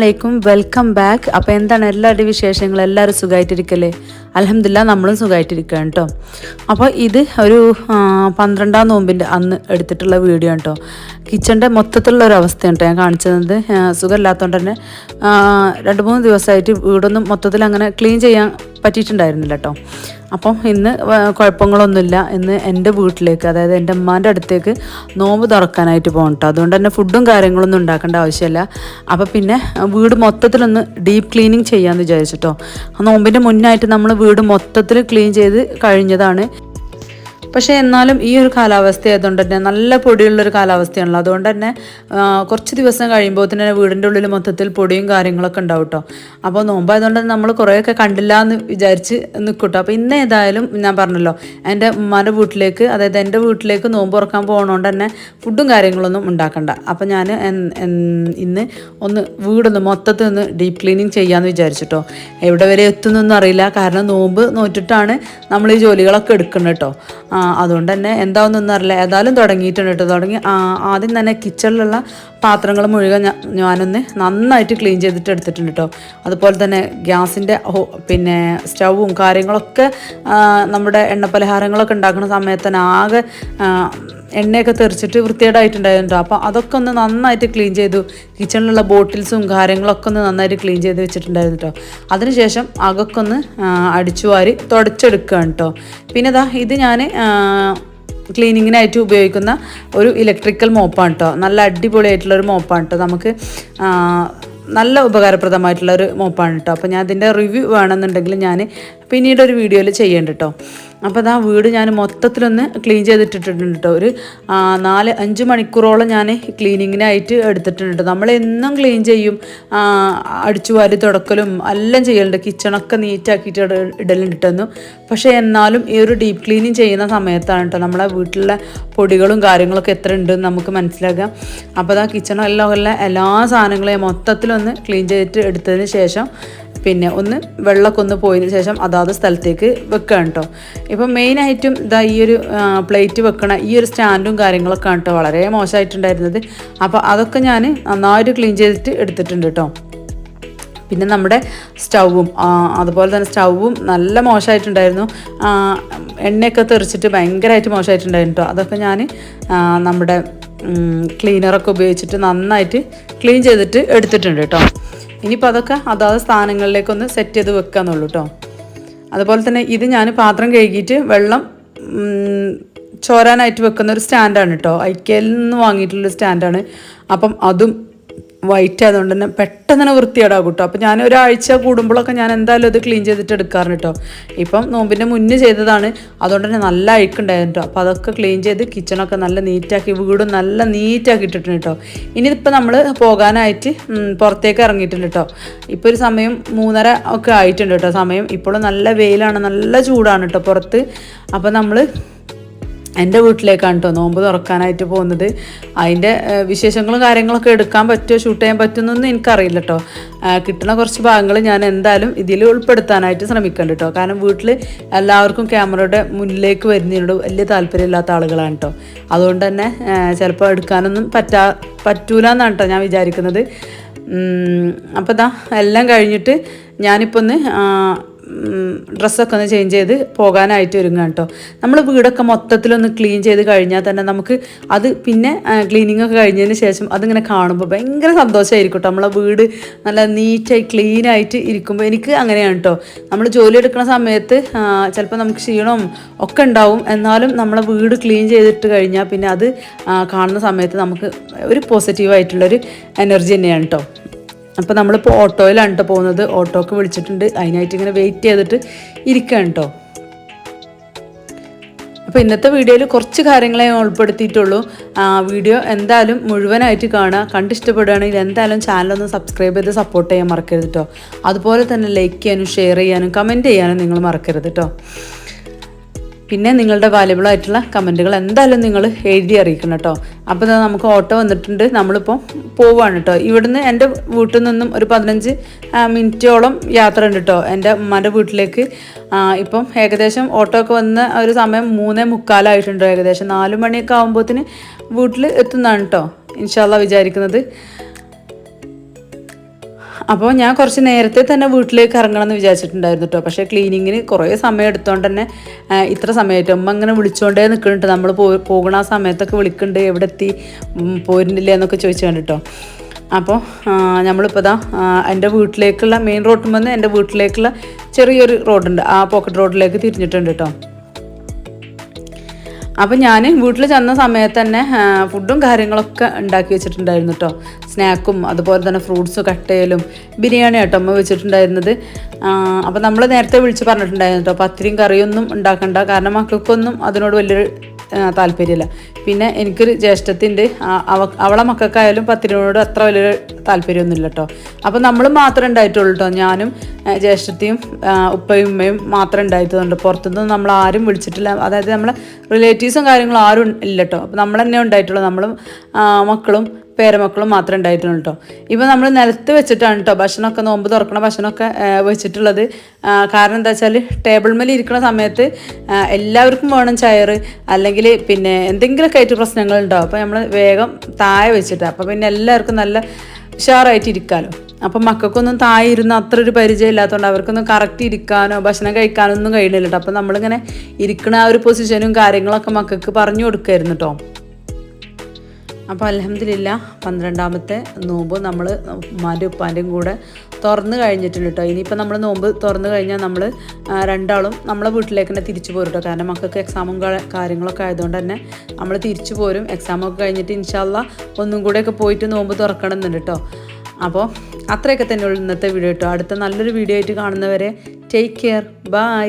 അലൈക്കും welcome back അപ്പോൾ എന്താണ് എല്ലാവരുടെയും വിശേഷങ്ങൾ എല്ലാവരും സുഖമായിട്ടിരിക്കല്ലേ അലഹമില്ല നമ്മളും സുഖമായിട്ടിരിക്കുകയാണ് കേട്ടോ അപ്പോൾ ഇത് ഒരു പന്ത്രണ്ടാം നോമ്പിന്റെ അന്ന് എടുത്തിട്ടുള്ള വീഡിയോ കേട്ടോ കിച്ചന്റെ മൊത്തത്തിലുള്ള ഒരു അവസ്ഥയാണ് കേട്ടോ ഞാൻ കാണിച്ചത്. സുഖമില്ലാത്തതുകൊണ്ട് തന്നെ രണ്ട് മൂന്ന് ദിവസമായിട്ട് വീടൊന്നും മൊത്തത്തിൽ അങ്ങനെ ക്ലീൻ ചെയ്യാൻ പറ്റിയിട്ടുണ്ടായിരുന്നില്ല കേട്ടോ അപ്പം ഇന്ന് കുഴപ്പങ്ങളൊന്നുമില്ല. ഇന്ന് എന്റെ വീട്ടിലേക്ക് അതായത് എന്റെ അമ്മാന്റെ അടുത്തേക്ക് നോമ്പ് തുറക്കാനായിട്ട് പോകണം കേട്ടോ അതുകൊണ്ട് തന്നെ ഫുഡും കാര്യങ്ങളൊന്നും ഉണ്ടാക്കേണ്ട ആവശ്യമില്ല. അപ്പോൾ പിന്നെ വീട് മൊത്തത്തിലൊന്ന് ഡീപ്പ് ക്ലീനിങ് ചെയ്യാമെന്ന് വിചാരിച്ചിട്ടോ. ആ നോമ്പിന്റെ മുന്നായിട്ട് നമ്മൾ വീട് മൊത്തത്തിൽ ക്ലീൻ ചെയ്ത് കഴിഞ്ഞതാണ് പക്ഷേ എന്നാലും ഈ ഒരു കാലാവസ്ഥ ആയതുകൊണ്ട് തന്നെ നല്ല പൊടിയുള്ളൊരു കാലാവസ്ഥയാണല്ലോ. അതുകൊണ്ട് തന്നെ കുറച്ച് ദിവസം കഴിയുമ്പോൾ തന്നെ വീടിന്റെ ഉള്ളിൽ മൊത്തത്തിൽ പൊടിയും കാര്യങ്ങളൊക്കെ ഉണ്ടാവും കേട്ടോ അപ്പോൾ നോമ്പായതുകൊണ്ട് തന്നെ നമ്മൾ കുറേയൊക്കെ കണ്ടില്ല എന്ന് വിചാരിച്ച് നിൽക്കട്ടോ. അപ്പോൾ ഇന്ന് ഏതായാലും ഞാൻ പറഞ്ഞല്ലോ എന്റെ ഉമ്മാന്റെ വീട്ടിലേക്ക് അതായത് എന്റെ വീട്ടിലേക്ക് നോമ്പ് ഉറക്കാൻ പോകണോണ്ട് തന്നെ ഫുഡും കാര്യങ്ങളൊന്നും ഉണ്ടാക്കണ്ട. അപ്പോൾ ഞാൻ ഇന്ന് ഒന്ന് വീടൊന്ന് മൊത്തത്തിൽ ഒന്ന് ഡീപ്പ് ക്ലീനിങ് ചെയ്യാമെന്ന് വിചാരിച്ചിട്ടോ. എവിടെ വരെ എത്തുന്നൊന്നും അറിയില്ല. കാരണം നോമ്പ് നോറ്റിട്ടാണ് നമ്മൾ ഈ ജോലികളൊക്കെ എടുക്കുന്നത് കേട്ടോ അതുകൊണ്ട് തന്നെ എന്താവുന്നൊന്നും അറിയില്ല. ഏതായാലും തുടങ്ങിയിട്ടുണ്ട് കേട്ടോ. തുടങ്ങി ആദ്യം തന്നെ കിച്ചണിലുള്ള പാത്രങ്ങൾ മുഴുവൻ ഞാനൊന്ന് നന്നായിട്ട് ക്ലീൻ ചെയ്തിട്ട് എടുത്തിട്ടുണ്ട് കേട്ടോ. അതുപോലെ തന്നെ ഗ്യാസിന്റെ പിന്നെ സ്റ്റൗവും കാര്യങ്ങളൊക്കെ നമ്മുടെ എണ്ണപ്പലഹാരങ്ങളൊക്കെ ഉണ്ടാക്കുന്ന സമയത്ത് തന്നെ ആകെ എണ്ണയൊക്കെ തെറിച്ചിട്ട് വൃത്തികേടായിട്ടുണ്ടായിരുന്നു. അപ്പോൾ അതൊക്കെ ഒന്ന് നന്നായിട്ട് ക്ലീൻ ചെയ്തു. കിച്ചണിലുള്ള ബോട്ടിൽസും കാര്യങ്ങളൊക്കെ ഒന്ന് നന്നായിട്ട് ക്ലീൻ ചെയ്ത് വെച്ചിട്ടുണ്ടായിരുന്നു കേട്ടോ അതിനുശേഷം അകൊക്കെ ഒന്ന് അടിച്ചു വാരി തുടച്ചെടുക്കുകയാണ് കേട്ടോ പിന്നെ ഇതാ ഇത് ഞാൻ ക്ലീനിങ്ങിനായിട്ട് ഉപയോഗിക്കുന്ന ഒരു ഇലക്ട്രിക്കൽ മോപ്പാണ് കേട്ടോ നല്ല അടിപൊളിയായിട്ടുള്ള ഒരു മോപ്പാണ് കേട്ടോ നമുക്ക് നല്ല ഉപകാരപ്രദമായിട്ടുള്ള ഒരു മോപ്പാണ് കേട്ടോ അപ്പോൾ ഞാൻ അതിന്റെ റിവ്യൂ വേണമെന്നുണ്ടെങ്കിൽ ഞാൻ പിന്നീട് ഒരു വീഡിയോയിൽ ചെയ്യേണ്ട കേട്ടോ അപ്പോൾ അതാ വീട് ഞാൻ മൊത്തത്തിലൊന്ന് ക്ലീൻ ചെയ്തിട്ടിട്ടുണ്ട് കേട്ടോ ഒരു ആ, നാല് അഞ്ച് മണിക്കൂറോളം ഞാൻ ക്ലീനിങ്ങിനായിട്ട് എടുത്തിട്ടുണ്ട് കേട്ടോ നമ്മൾ എന്നും ക്ലീൻ ചെയ്യും ആ, അടിച്ചു വാരി തുടക്കലും എല്ലാം ചെയ്യലുണ്ട്. കിച്ചണൊക്കെ നീറ്റാക്കിയിട്ട് ഇട ഇടലുണ്ട് കേട്ടോ പക്ഷേ എന്നാലും ഈ ഒരു ഡീപ്പ് ക്ലീനിങ് ചെയ്യുന്ന സമയത്താണ് കേട്ടോ നമ്മളെ വീട്ടിലെ പൊടികളും കാര്യങ്ങളൊക്കെ എത്ര ഉണ്ടെന്ന് നമുക്ക് മനസ്സിലാക്കാം അപ്പോൾ അതാ കിച്ചണെല്ലാം എല്ലാ സാധനങ്ങളെയും മൊത്തത്തിലൊന്ന് ക്ലീൻ ചെയ്തിട്ട് എടുത്തതിന് ശേഷം പിന്നെ ഒന്ന് വെള്ളമൊക്കെ ഒന്ന് പോയതിന് ശേഷം അതാത് സ്ഥലത്തേക്ക് വെക്കുകയാണ് കേട്ടോ ഇപ്പം മെയിനായിട്ടും ഇതാ ഈ ഒരു പ്ലേറ്റ് വെക്കണ ഈ ഒരു സ്റ്റാൻഡും കാര്യങ്ങളൊക്കെ കേട്ടോ വളരെ മോശമായിട്ടുണ്ടായിരുന്നത് അപ്പോൾ അതൊക്കെ ഞാൻ നന്നായിട്ട് ക്ലീൻ ചെയ്തിട്ട് എടുത്തിട്ടുണ്ട് കേട്ടോ പിന്നെ നമ്മുടെ സ്റ്റൗവും അതുപോലെ തന്നെ സ്റ്റൗവും നല്ല മോശമായിട്ടുണ്ടായിരുന്നു എണ്ണയൊക്കെ തെറിച്ചിട്ട് ഭയങ്കരമായിട്ട് മോശമായിട്ടുണ്ടായിരുന്നു കേട്ടോ അതൊക്കെ ഞാൻ നമ്മുടെ ക്ലീനറൊക്കെ ഉപയോഗിച്ചിട്ട് നന്നായിട്ട് ക്ലീൻ ചെയ്തിട്ട് എടുത്തിട്ടുണ്ട് കേട്ടോ ഇനിയിപ്പോൾ അതൊക്കെ അതാത് സ്ഥാനങ്ങളിലേക്കൊന്ന് സെറ്റ് ചെയ്ത് വെക്കാന്നുള്ളൂ കേട്ടോ അതുപോലെ തന്നെ ഇത് ഞാൻ പാത്രം കഴുകിയിട്ട് വെള്ളം ചോരാനായിട്ട് വെക്കുന്ന ഒരു സ്റ്റാൻഡാണ് കേട്ടോ ഐക്കയിൽ നിന്ന് വാങ്ങിയിട്ടുള്ളൊരു സ്റ്റാൻഡാണ് അപ്പം അതും വൈറ്റ് ആയതുകൊണ്ട് തന്നെ പെട്ടെന്ന് തന്നെ വൃത്തിയേടാകും കേട്ടോ അപ്പോൾ ഞാൻ ഒരാഴ്ച കൂടുമ്പോഴൊക്കെ ഞാൻ എന്തായാലും അത് ക്ലീൻ ചെയ്തിട്ട് എടുക്കാറുണ്ട് കേട്ടോ ഇപ്പം നോമ്പിന്റെ മുന്നേ ചെയ്തതാണ്. അതുകൊണ്ട് തന്നെ നല്ല അഴുക്കുണ്ടായിരുന്നു കേട്ടോ അപ്പോൾ അതൊക്കെ ക്ലീൻ ചെയ്ത് കിച്ചണൊക്കെ നല്ല നീറ്റാക്കി വീടും നല്ല നീറ്റാക്കി ഇട്ടിട്ടുണ്ട് കേട്ടോ ഇനിയിപ്പോൾ നമ്മൾ പോകാനായിട്ട് പുറത്തേക്ക് ഇറങ്ങിയിട്ടുണ്ട് കേട്ടോ ഇപ്പോൾ ഒരു സമയം മൂന്നര ഒക്കെ ആയിട്ടുണ്ട് കേട്ടോ സമയം. ഇപ്പോഴും നല്ല വെയിലാണ് നല്ല ചൂടാണ് കേട്ടോ പുറത്ത്. അപ്പോൾ നമ്മൾ എന്റെ വീട്ടിലേക്കാണ് കേട്ടോ നോമ്പ് തുറക്കാനായിട്ട് പോകുന്നത്. അതിന്റെ വിശേഷങ്ങളും കാര്യങ്ങളൊക്കെ എടുക്കാൻ പറ്റുമോ? ഷൂട്ട് ചെയ്യാൻ പറ്റുമെന്നൊന്നും എനിക്കറിയില്ല കേട്ടോ കിട്ടുന്ന കുറച്ച് ഭാഗങ്ങൾ ഞാൻ എന്തായാലും ഇതിൽ ഉൾപ്പെടുത്താനായിട്ട് ശ്രമിക്കുന്നുണ്ട് കേട്ടോ കാരണം വീട്ടിൽ എല്ലാവർക്കും ക്യാമറയുടെ മുന്നിലേക്ക് വരുന്നതിനോട് വലിയ താല്പര്യമില്ലാത്ത ആളുകളാണ് കേട്ടോ അതുകൊണ്ട് തന്നെ ചിലപ്പോൾ എടുക്കാനൊന്നും പറ്റാ പറ്റൂല എന്നാണ് കേട്ടോ ഞാൻ വിചാരിക്കുന്നത്. അപ്പോൾ ഇതാ എല്ലാം കഴിഞ്ഞിട്ട് ഞാനിപ്പോൾ ഒന്ന് ഡ്രസ്സൊക്കെ ഒന്ന് ചേഞ്ച് ചെയ്ത് പോകാനായിട്ട് ഒരുങ്ങാം കേട്ടോ നമ്മൾ വീടൊക്കെ മൊത്തത്തിലൊന്ന് ക്ലീൻ ചെയ്ത് കഴിഞ്ഞാൽ തന്നെ നമുക്ക് അത് പിന്നെ ക്ലീനിങ് ഒക്കെ കഴിഞ്ഞതിന് ശേഷം അതിങ്ങനെ കാണുമ്പോൾ ഭയങ്കര സന്തോഷമായിരിക്കും കേട്ടോ നമ്മളെ വീട് നല്ല നീറ്റായി ക്ലീനായിട്ട് ഇരിക്കുമ്പോൾ എനിക്ക് അങ്ങനെയാണ് കേട്ടോ നമ്മൾ ജോലി എടുക്കുന്ന സമയത്ത് ചിലപ്പോൾ നമുക്ക് ക്ഷീണവും ഒക്കെ ഉണ്ടാവും. എന്നാലും നമ്മളെ വീട് ക്ലീൻ ചെയ്തിട്ട് കഴിഞ്ഞാൽ പിന്നെ അത് കാണുന്ന സമയത്ത് നമുക്ക് ഒരു പോസിറ്റീവായിട്ടുള്ളൊരു എനർജി തന്നെയാണ് കേട്ടോ അപ്പോൾ നമ്മളിപ്പോൾ ഓട്ടോയിലാണ് കേട്ടോ പോകുന്നത്. ഓട്ടോക്ക് വിളിച്ചിട്ടുണ്ട്. അതിനായിട്ട് ഇങ്ങനെ വെയിറ്റ് ചെയ്തിട്ട് ഇരിക്കുകയാണ് കേട്ടോ അപ്പോൾ ഇന്നത്തെ വീഡിയോയിൽ കുറച്ച് കാര്യങ്ങളെ ഉൾപ്പെടുത്തിയിട്ടുള്ളൂ. വീഡിയോ എന്തായാലും മുഴുവനായിട്ട് കാണുക. കണ്ടിഷ്ടപ്പെടുകയാണെങ്കിൽ എന്തായാലും ചാനലൊന്ന് സബ്സ്ക്രൈബ് ചെയ്ത് സപ്പോർട്ട് ചെയ്യാൻ മറക്കരുത് കേട്ടോ അതുപോലെ തന്നെ ലൈക്ക് ചെയ്യാനും ഷെയർ ചെയ്യാനും കമന്റ് ചെയ്യാനും നിങ്ങൾ മറക്കരുത് കേട്ടോ പിന്നെ നിങ്ങളുടെ വാല്യബിൾ ആയിട്ടുള്ള കമന്റുകൾ എന്തായാലും നിങ്ങൾ എഴുതി അറിയിക്കണം കേട്ടോ. അപ്പോൾ നമുക്ക് ഓട്ടോ വന്നിട്ടുണ്ട്. നമ്മളിപ്പോൾ പോവുകയാണ് കേട്ടോ. ഇവിടുന്ന് എന്റെ വീട്ടിൽ നിന്നും ഒരു പതിനഞ്ച് മിനിറ്റോളം യാത്ര ഉണ്ട് കേട്ടോ. എന്റെ ഉമ്മാന്റെ വീട്ടിലേക്ക്. ഇപ്പം ഏകദേശം ഓട്ടോ ഒക്കെ വന്ന ഒരു സമയം മൂന്നേ മുക്കാലായിട്ടുണ്ട് ഏകദേശം. നാല് മണിയൊക്കെ ആകുമ്പോഴത്തേന് വീട്ടിൽ എത്തുന്നതാണ് കേട്ടോ. ഇൻഷാല്ല വിചാരിക്കുന്നത്. അപ്പോൾ ഞാൻ കുറച്ച് നേരത്തെ തന്നെ വീട്ടിലേക്ക് ഇറങ്ങണം എന്ന് വിചാരിച്ചിട്ടുണ്ടായിരുന്നു കേട്ടോ പക്ഷേ ക്ലീനിങ്ങിന് കുറേ സമയം എടുത്തോണ്ട് തന്നെ ഇത്ര സമയമായിട്ട് ഉമ്മ ഇങ്ങനെ വിളിച്ചുകൊണ്ടേ നിൽക്കുന്നുണ്ട് നമ്മൾ പോ പോകുന്ന ആ സമയത്തൊക്കെ വിളിക്കുന്നുണ്ട് എവിടെ എത്തി പോരുന്നില്ല എന്നൊക്കെ ചോദിച്ചു കണ്ടിട്ടോ അപ്പോൾ നമ്മളിപ്പോൾ ഇതാ എന്റെ വീട്ടിലേക്കുള്ള മെയിൻ റോഡിൽ വന്ന് എന്റെ വീട്ടിലേക്കുള്ള ചെറിയൊരു റോഡുണ്ട് ആ പോക്കറ്റ് റോഡിലേക്ക് തിരിഞ്ഞിട്ടുണ്ട് കേട്ടോ അപ്പം ഞാൻ വീട്ടിൽ ചെന്ന സമയത്ത് തന്നെ ഫുഡും കാര്യങ്ങളൊക്കെ ഉണ്ടാക്കി വെച്ചിട്ടുണ്ടായിരുന്നു കേട്ടോ സ്നാക്കും അതുപോലെ തന്നെ ഫ്രൂട്ട്സ് കട്ട് ചെയ്യലും ബിരിയാണി കേട്ടോ അമ്മ വെച്ചിട്ടുണ്ടായിരുന്നത്. അപ്പോൾ നമ്മൾ നേരത്തെ വിളിച്ച് പറഞ്ഞിട്ടുണ്ടായിരുന്നു കേട്ടോ പത്തിരിയും കറിയൊന്നും ഉണ്ടാക്കണ്ട. കാരണം മക്കൾക്കൊന്നും അതിനോട് വലിയൊരു താല്പര്യമില്ല. പിന്നെ എനിക്കൊരു ജ്യേഷ്ഠത്തിന്റെ അവ അവളെ മക്കൾക്കായാലും പത്തിരിനോട് അത്ര വലിയൊരു താല്പര്യമൊന്നുമില്ല കേട്ടോ അപ്പം നമ്മൾ മാത്രമേ ഉണ്ടായിട്ടുള്ളൂ കേട്ടോ ഞാനും ജ്യേഷ്ഠത്തെയും ഉപ്പയും ഉമ്മയും മാത്രമേ ഉണ്ടായിട്ടുള്ളൂ. പുറത്തുനിന്ന് നമ്മൾ ആരും വിളിച്ചിട്ടില്ല. അതായത് നമ്മളെ റിലേറ്റീവ്സും കാര്യങ്ങളും ആരും ഇല്ല കേട്ടോ അപ്പോൾ നമ്മൾ തന്നെ ഉണ്ടായിട്ടുള്ളൂ. നമ്മളും മക്കളും പേരമക്കളും മാത്രമേ ഉണ്ടായിട്ടുള്ളൂ കേട്ടോ ഇപ്പം നമ്മൾ നിലത്ത് വെച്ചിട്ടാണ് കേട്ടോ ഭക്ഷണമൊക്കെ നോമ്പ് തുറക്കണ ഭക്ഷണമൊക്കെ വെച്ചിട്ടുള്ളത്. കാരണം എന്താ വെച്ചാൽ ടേബിൾ മേൽ ഇരിക്കുന്ന സമയത്ത് എല്ലാവർക്കും വേണം ചയറ് അല്ലെങ്കിൽ പിന്നെ എന്തെങ്കിലുമൊക്കെ ആയിട്ട് പ്രശ്നങ്ങളുണ്ടാവും അപ്പോൾ നമ്മൾ വേഗം താഴെ വെച്ചിട്ട് അപ്പോൾ പിന്നെ എല്ലാവർക്കും നല്ല ഉഷാറായിട്ട് ഇരിക്കാമല്ലോ അപ്പം മക്കൾക്കൊന്നും താഴെ ഇരുന്ന് അത്ര ഒരു പരിചയം ഇല്ലാത്തതുകൊണ്ട് അവർക്കൊന്നും കറക്റ്റ് ഇരിക്കാനോ ഭക്ഷണം കഴിക്കാനോ ഒന്നും കഴിയണില്ല കേട്ടോ അപ്പം നമ്മളിങ്ങനെ ഇരിക്കുന്ന ആ ഒരു പൊസിഷനും കാര്യങ്ങളൊക്കെ മക്കൾക്ക് പറഞ്ഞു കൊടുക്കായിരുന്നു കേട്ടോ അപ്പോൾ അലഹമില്ല പന്ത്രണ്ടാമത്തെ നോമ്പ് നമ്മൾ ഉമ്മാന്റെ ഉപ്പാന്റെയും കൂടെ തുറന്ന് കഴിഞ്ഞിട്ടുണ്ട് കേട്ടോ ഇനിയിപ്പോൾ നമ്മൾ നോമ്പ് തുറന്നു കഴിഞ്ഞാൽ നമ്മൾ രണ്ടാളും നമ്മളെ വീട്ടിലേക്ക് തന്നെ തിരിച്ചു പോരും കേട്ടോ കാരണം മക്കൾക്ക് എക്സാമും കാര്യങ്ങളൊക്കെ ആയതുകൊണ്ട് തന്നെ നമ്മൾ തിരിച്ചു പോരും. എക്സാമൊക്കെ കഴിഞ്ഞിട്ട് ഇൻഷാല്ല ഒന്നും കൂടെയൊക്കെ പോയിട്ട് നോമ്പ് തുറക്കണം എന്നുണ്ട് കേട്ടോ അപ്പോൾ അത്രയൊക്കെ തന്നെയുള്ളൂ ഇന്നത്തെ വീഡിയോ കേട്ടോ അടുത്ത നല്ലൊരു വീഡിയോ ആയിട്ട് കാണുന്നവരെ ടേക്ക് കെയർ ബൈ